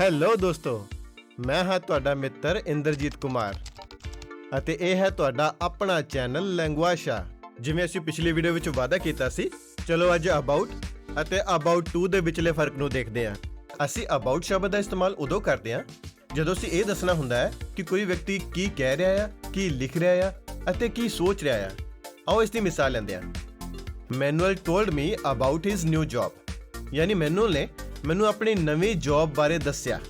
Hello ਦੋਸਤੋ, ਮੈਂ ਹਾਂ ਤੁਹਾਡਾ ਮਿੱਤਰ ਇੰਦਰਜੀਤ ਕੁਮਾਰ ਅਤੇ ਇਹ ਹੈ ਤੁਹਾਡਾ ਆਪਣਾ ਚੈਨਲ ਲੈਂਗੁਆਸ਼ਾ। ਜਿਵੇਂ ਅਸੀਂ ਪਿਛਲੀ ਵੀਡੀਓ ਵਿੱਚ ਵਾਅਦਾ ਕੀਤਾ ਸੀ, ਚਲੋ ਅੱਜ ਅਬਾਊਟ ਅਤੇ ਅਬਾਊਟ ਟੂ ਦੇ ਵਿਚਲੇ ਫ਼ਰਕ ਨੂੰ ਦੇਖਦੇ ਹਾਂ। ਅਸੀਂ ਅਬਾਊਟ ਸ਼ਬਦ ਦਾ ਇਸਤੇਮਾਲ ਉਦੋਂ ਕਰਦੇ ਹਾਂ, ਜਦੋਂ ਅਸੀਂ ਇਹ ਦੱਸਣਾ ਹੁੰਦਾ ਹੈ ਕਿ ਕੋਈ ਵਿਅਕਤੀ ਕੀ ਕਹਿ ਰਿਹਾ ਹੈ ਕੀ ਲਿਖ ਰਿਹਾ ਹੈ ਅਤੇ ਕੀ ਸੋਚ ਰਿਹਾ ਹੈ ਆਓ ਇਸ ਦੀ ਮਿਸਾਲ ਲੈਂਦੇ ਹਾਂ। Manuel told me about his new job ਯਾਨੀ ਮੈਨੂਅਲ ਨੇ ਮੈਨੂੰ ਆਪਣੀ ਨਵੀਂ ਜੌਬ ਬਾਰੇ ਦੱਸਿਆ।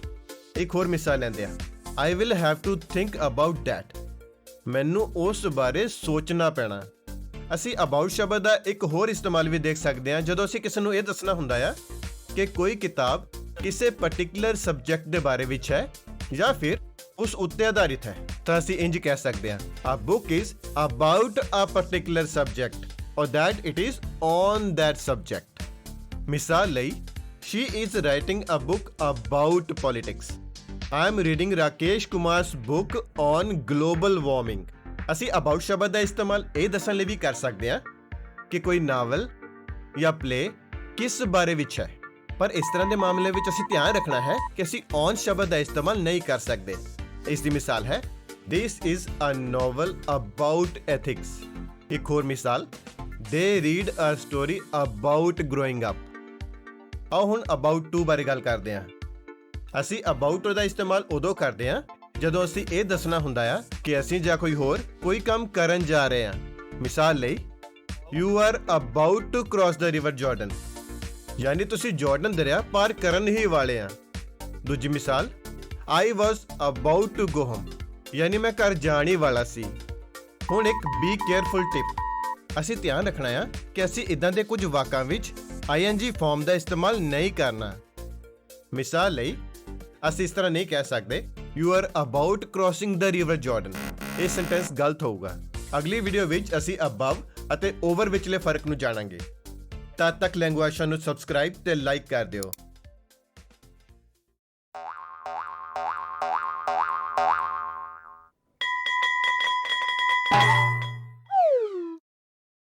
ਇੱਕ ਹੋਰ ਮਿਸਾਲ ਲੈਂਦੇ ਹਾਂ। I will have to think about that ਮੈਨੂੰ ਉਸ ਬਾਰੇ ਸੋਚਣਾ ਪੈਣਾ। ਅਸੀਂ ਅਬਾਊਟ ਸ਼ਬਦ ਦਾ ਇੱਕ ਹੋਰ ਇਸਤੇਮਾਲ ਵੀ ਦੇਖ ਸਕਦੇ ਹਾਂ, ਜਦੋਂ ਅਸੀਂ ਕਿਸੇ ਨੂੰ ਇਹ ਦੱਸਣਾ ਹੁੰਦਾ ਆ ਕਿ ਕੋਈ ਕਿਤਾਬ ਕਿਸੇ ਪਾਰਟਿਕੂਲਰ ਸਬਜੈਕਟ ਦੇ ਬਾਰੇ ਵਿੱਚ ਹੈ ਜਾਂ ਫਿਰ ਉਸ ਉੱਤੇ ਆਧਾਰਿਤ ਹੈ। ਤਾਂ ਅਸੀਂ ਇੰਜ ਕਹਿ ਸਕਦੇ ਹਾਂ a book is about a particular subject or that it is on that subject ਮਿਸਾਲ ਲਈ she is writing a book about politics. I am reading Rakesh ਕੁਮਾਰ's book on global warming. ਅਸੀਂ about ਸ਼ਬਦ ਦਾ ਇਸਤੇਮਾਲ ਇਹ ਦੱਸਣ ਲਈ ਵੀ ਕਰ ਸਕਦੇ ਹਾਂ ਕਿ ਕੋਈ ਨਾਵਲ ਜਾਂ ਪਲੇ ਕਿਸ ਬਾਰੇ ਵਿੱਚ ਹੈ ਪਰ ਇਸ ਤਰ੍ਹਾਂ ਦੇ ਮਾਮਲੇ ਵਿੱਚ ਅਸੀਂ ਧਿਆਨ ਰੱਖਣਾ ਹੈ ਕਿ ਅਸੀਂ on ਸ਼ਬਦ ਦਾ ਇਸਤੇਮਾਲ ਨਹੀਂ ਕਰ ਸਕਦੇ ਇਸ ਦੀ ਮਿਸਾਲ ਹੈ This is a novel about ethics. ਇੱਕ ਹੋਰ ਮਿਸਾਲ They read a story about growing up. ਆਓ ਹੁਣ about to ਬਾਰੇ ਗੱਲ ਕਰਦੇ ਹਾਂ। ਅਸੀਂ about ਦਾ ਇਸਤੇਮਾਲ ਉਦੋਂ ਕਰਦੇ ਹਾਂ ਜਦੋਂ ਅਸੀਂ ਇਹ ਦੱਸਣਾ ਹੁੰਦਾ ਆ ਕਿ ਅਸੀਂ ਜਾਂ ਕੋਈ ਹੋਰ ਕੋਈ ਕੰਮ ਕਰਨ ਜਾ ਰਹੇ ਹਾਂ। ਮਿਸਾਲ ਲਈ, you are about to cross the river jordan ਯਾਨੀ ਤੁਸੀਂ ਜਾਰਡਨ ਦਰਿਆ ਪਾਰ ਕਰਨ ਹੀ ਵਾਲੇ ਆ। ਦੂਜੀ ਮਿਸਾਲ ਆਈ was about to go home ਯਾਨੀ ਮੈਂ ਘਰ ਜਾਣ ਹੀ ਵਾਲਾ ਸੀ। ਹੁਣ ਇੱਕ ਬੀ ਕੇਅਰਫੁਲ ਟਿਪ ਅਸੀਂ ਧਿਆਨ ਰੱਖਣਾ ਆ ਕਿ ਅਸੀਂ ਇਦਾਂ ਦੇ ਕੁਝ ਵਾਕਾਂ ਵਿੱਚ ing ਫਾਰਮ ਦਾ ਇਸਤੇਮਾਲ ਨਹੀਂ ਕਰਨਾ। ਮਿਸਾਲ ਲਈ, ਅਸੀਂ ਇਸ ਤਰ੍ਹਾਂ ਨਹੀਂ ਕਹਿ ਸਕਦੇ you are about crossing the river Jordan ਇਹ ਸੈਂਟੈਂਸ ਗਲਤ ਹੋਊਗਾ। ਅਗਲੀ ਵੀਡੀਓ ਵਿੱਚ ਅਸੀਂ ਅਬਵ ਅਤੇ ਓਵਰ ਵਿਚਲੇ ਫ਼ਰਕ ਨੂੰ ਜਾਣਾਂਗੇ। ਤਦ ਤੱਕ ਲੈਂਗੁਏਜ ਨੂੰ ਸਬਸਕ੍ਰਾਈਬ ਤੇ ਲਾਈਕ ਕਰ ਦਿਓ।